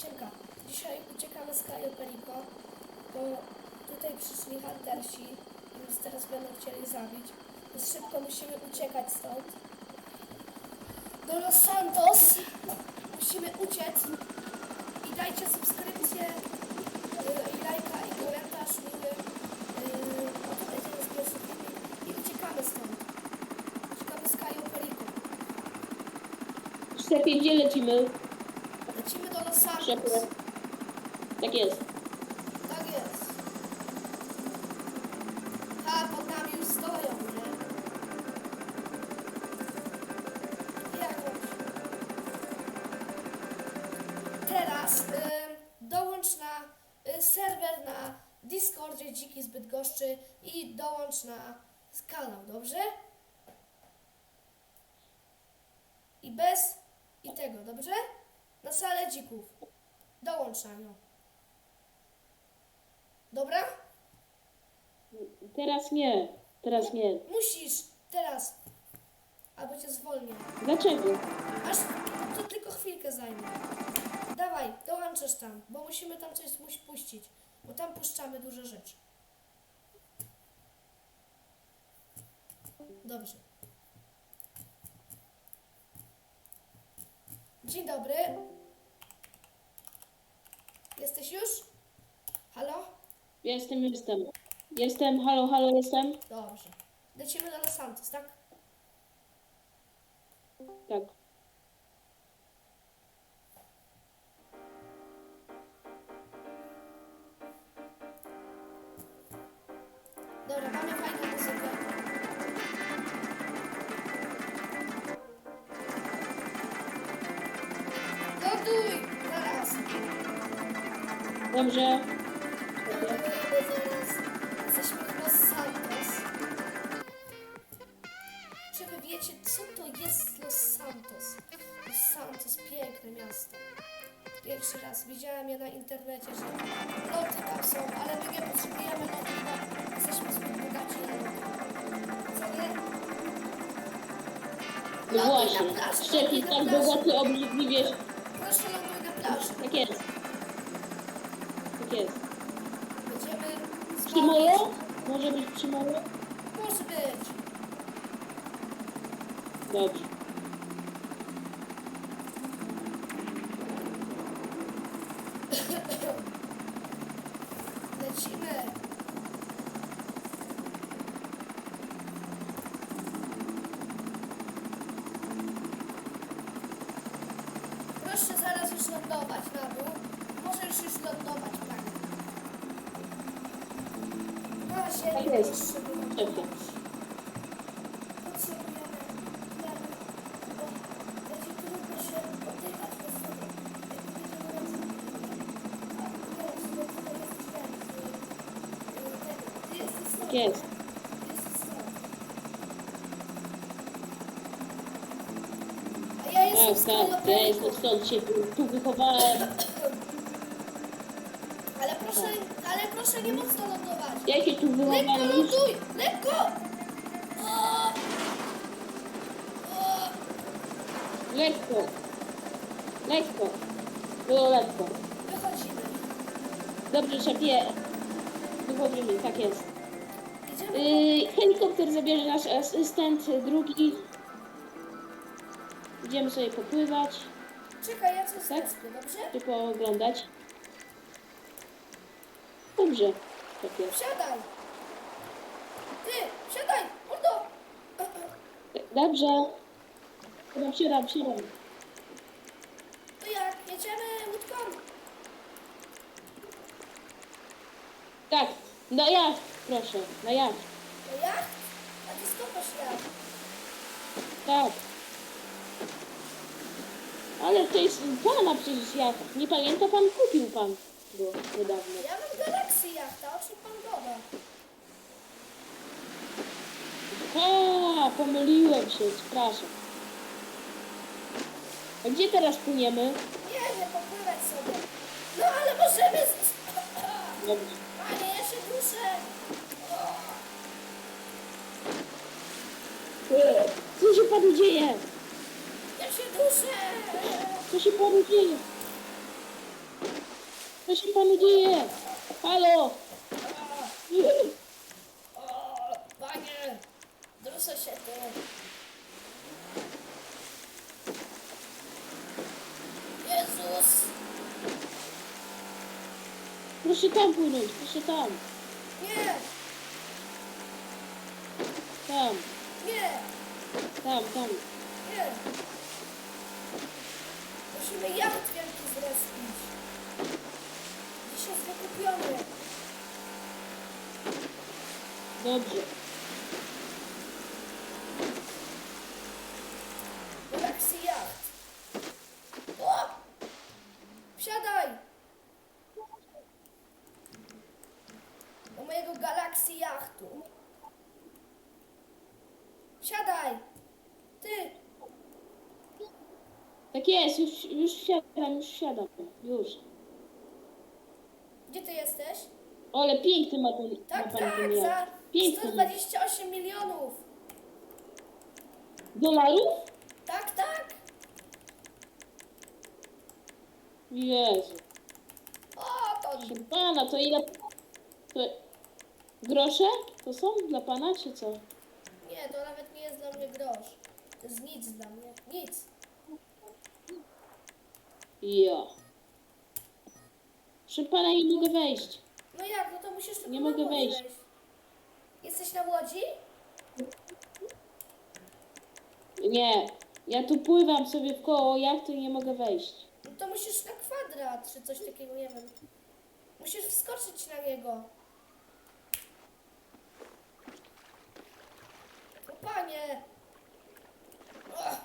Siemka, dzisiaj uciekamy z Kajo Perico, bo tutaj przyszli huntersi, więc teraz będą chcieli zabić. Więc szybko musimy uciekać stąd. Do Los Santos musimy uciec i dajcie subskrypcję yy, i lajka i komentarz miły. O to będzie nasz pierwszy i uciekamy stąd. Uciekamy z Kajo Perico. Lecimy? Lecimy Szefie. Tak jest. Tak jest. A, pod nami już stoją, nie? Jakoś. Teraz y, dołącz na y, serwer na Discordzie Dziki z Bydgoszczy i dołącz na kanał, dobrze? I bez i tego, dobrze? Na salę dzików. Dołącz na nią. Dobra? Teraz nie. Teraz nie. Musisz teraz. Albo cię zwolnię. Dlaczego? Aż to tylko chwilkę zajmie. Dawaj, dołączasz tam, bo musimy tam coś musi puścić. Bo tam puszczamy duże rzeczy. Dobrze. Dzień dobry. Jesteś już? Halo? Jestem, jestem. Jestem, halo, halo, jestem. Dobrze. Lecimy do Los Santos, tak? Tak. Dobrze. Jesteśmy w Los Santos. Czy wy wiecie, co to jest Los Santos? Los Santos, piękne miasto. Pierwszy raz widziałem je na internecie, że loty tam są, ale my nie potrzebujemy lotów, bo jesteśmy zbyt bogaci na loty. Co nie? No właśnie. plaży, na tak plaży. bogaty. Proszę ląduj na plaży. Tak jest. Tak jest. Będziemy Przy molo? spać. Może być przy molo? Może być. Dobrze. Lecimy. Proszę zaraz już lądować na dół. Możesz już lądować, tak. Na ziemi Tak jest. Szefie. wylądować. Potrzebujemy tlenu, bo będzie trudno się oddychać bez wody. Jak będziemy lecili, a wiesz, że tutaj jest tlen z, y, tego. Ty jesteś stąd. Tak jest. A ja jestem Tak, tak. Ja jestem stąd się tu, tu wychowałem. Ale proszę, ale proszę nie mocno lądować. Ja się tu Lekko wychowałem już. ląduj! Lekko! O! O! Lekko. Lekko. Było lekko. Wychodzimy. Dobrze, szefie. Wychodzimy, tak jest. Yy, helikopter zabierze nasz asystent drugi. Idziemy sobie popływać, Czekaj, ja coś tak? dobrze? czy pooglądać. Dobrze, szefie. Wsiadaj! Ty, wsiadaj! Mordo! Dobrze. Siadam, siadam, siadam. To jak? Jedziemy łódką? Tak, na jacht, proszę, na jacht. To jak? A ty skopasz jak? Tak. Ale to jest pana przecież jacht. Nie pamięta pan? Kupił pan go niedawno. Ja mam Galaxy jachta, o czym pan gada? A, pomyliłem się, przepraszam. A gdzie teraz płyniemy? Nie, nie popływać sobie. No ale możemy... Dobrze. Panie, ja się duszę. Co się panu dzieje? Ja się duszę. Co się panu dzieje? Co się panu dzieje? Halo! O, panie! Druszę się tu. Jezus! Proszę tam płynąć, proszę tam. Nie! Tam, Nie! Nie! Musimy jacht wielki zrespić. Dziś jest wykupiony. Dobrze. Galaxy Yacht. O! Wsiadaj! Do mojego Galaxy Yachtu. Wsiadaj! Ty! Tak jest, już, już wsiadam, już wsiadam. Już. Gdzie ty jesteś? Ale piękny ma ten, Tak, ma pan tak, ten za jacht. Piękny. 128 milionów. Dolarów? Tak, tak. Jezu. O, to Proszę pana, to ile... To... Grosze? To są dla pana, czy co? nie, to nawet nie jest dla mnie grosz. To jest nic dla mnie. Nic. Ja. Proszę pana, nie mogę wejść. No jak, no to musisz tylko Nie na mogę wejść. Jesteś na łodzi? Nie. Ja tu pływam sobie w koło jachtu i nie mogę wejść. No to musisz na kwadrat, czy coś takiego, nie wiem. Musisz wskoczyć na niego. O panie! Ach.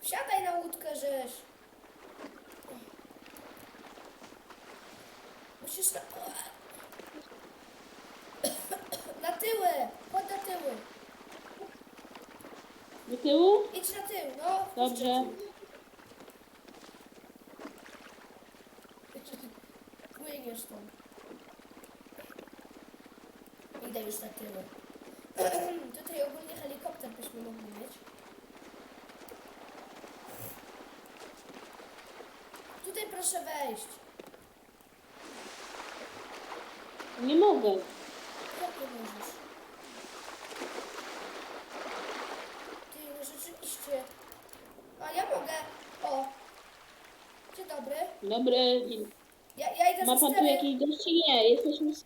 Wsiadaj na łódkę, żeś. Musisz na... Na tyły! Chodź na tyły! Do tyłu? Idź na tył, no. Dobrze. Płyniesz tam. Idę już na tyły. Tutaj ogólnie helikopter byśmy mogli mieć. Tutaj proszę wejść. Nie mogę. Jak nie możesz? Ty, no rzeczywiście. A ja mogę. O. Dzień dobry. Dobry. Ja, ja idę Ma pan tu jakieś gości? Nie, jesteśmy... s-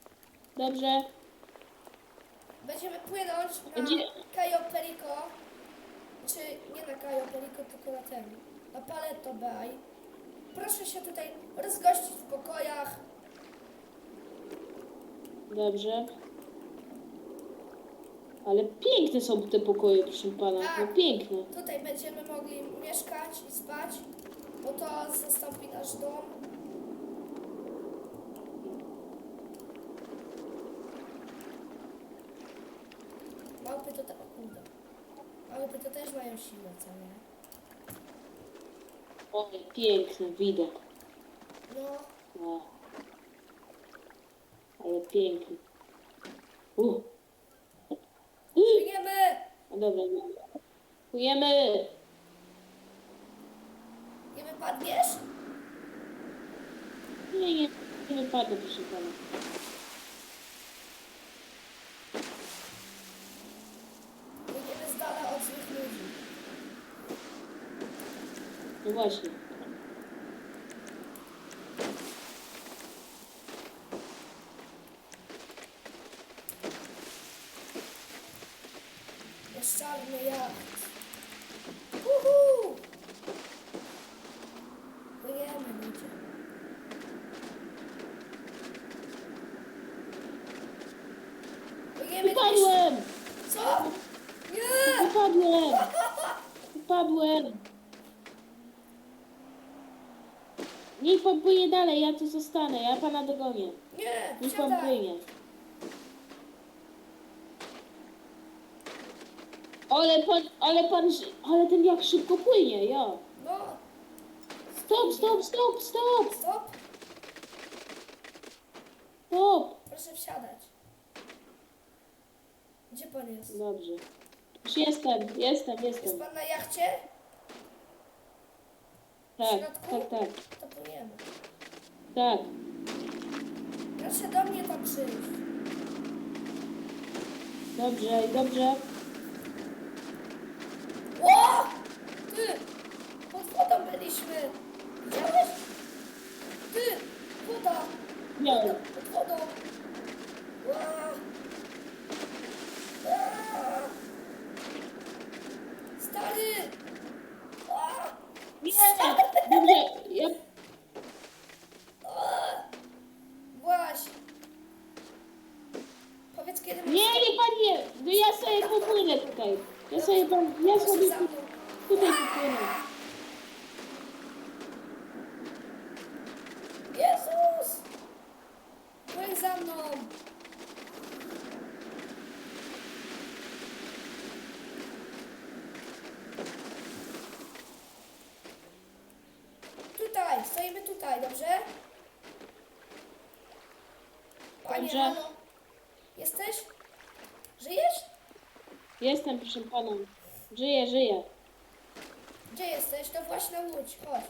Dobrze. Będziemy płynąć na Cayo Perico. Czy nie na Cayo Perico, tylko na ten. Na Paleto Bay. Proszę się tutaj rozgościć w pokojach. Dobrze. Ale piękne są te pokoje, proszę pana. Tak. No piękne. Tutaj będziemy mogli mieszkać i spać, bo to zastąpi nasz dom. Małpy to, te, o kurde. Małpy to też mają siłę, co nie? O, piękny widok. No, Wow. Ale piękny. Uh. płyniemy! No dobra. Dziękujemy. Nie wypadniesz? Nie, nie, nie wypadnę, proszę pana. Płyniemy z dala od złych ludzi. No właśnie. Jest czarny jacht. Uhu! Płyniemy ludzie. Płyniemy Wypadłem! Co? Nie! Wypadłem! Wypadłem! Niech pan płynie dalej, ja tu zostanę, ja pana dogonię. Nie! Niech pan płynie. Ale pan, ale pan, ale ten jak szybko płynie, ja. No, Stop, stop, stop, stop, stop! stop. Proszę wsiadać. Gdzie pan jest? Dobrze. Już jestem, jestem, Jest jestem. pan na jachcie? Tak, środku? tak, tak. To płyniemy. Tak. Proszę do mnie to przyjść. Dobrze, dobrze. Ło! Ty! Pod wodą byliśmy. Widziałeś? Ty! Woda! Miał. Pod wodą. Ła! Ła! Nie! Dobrze, ja... Właś! Powiedz kiedy Nie, nie panie! No ja sobie popłynę tutaj. Ja sobie ja sobie tutaj popłynę. Jezus! Płyń za mną! Tutaj, stoimy tutaj, dobrze? Panie, Dobrze. Jesteś? Żyjesz? Jestem, proszę pana. Żyję, żyję. Gdzie jesteś? To właśnie łódź, chodź.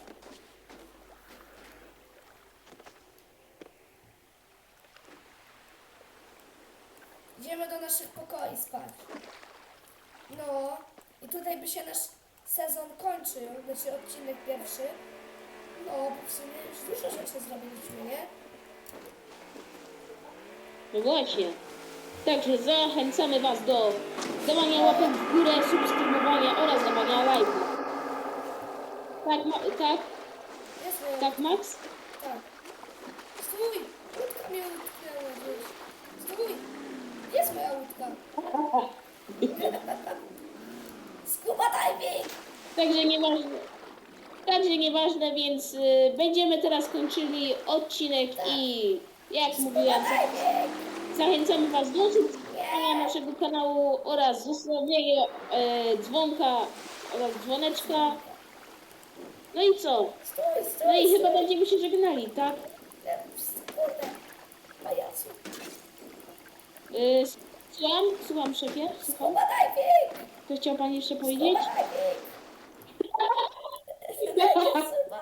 Idziemy do naszych pokoi spać. No, i tutaj by się nasz sezon kończył, znaczy odcinek pierwszy. No, bo w sumie już dużo rzeczy zrobiliśmy, nie? No właśnie. Także zachęcamy Was do dawania łapek w górę, subskrybowania oraz dawania lajków. Tak, ma, tak, tak, Max? Tak. Stój! Łódka mnie utknęła gdzieś. Stój! Jest moja łódka. Scuba diving! Także nieważne. Także nieważne, więc y, będziemy teraz kończyli odcinek i jak mówiłem, za, Zachęcamy Was do subskrybowania naszego kanału oraz zostawienia e, dzwonka oraz dzwoneczka. No i co? No i chyba będziemy się żegnali, tak? E, słucham? Słucham, szefie? Słucham? To chciał Pan jeszcze powiedzieć?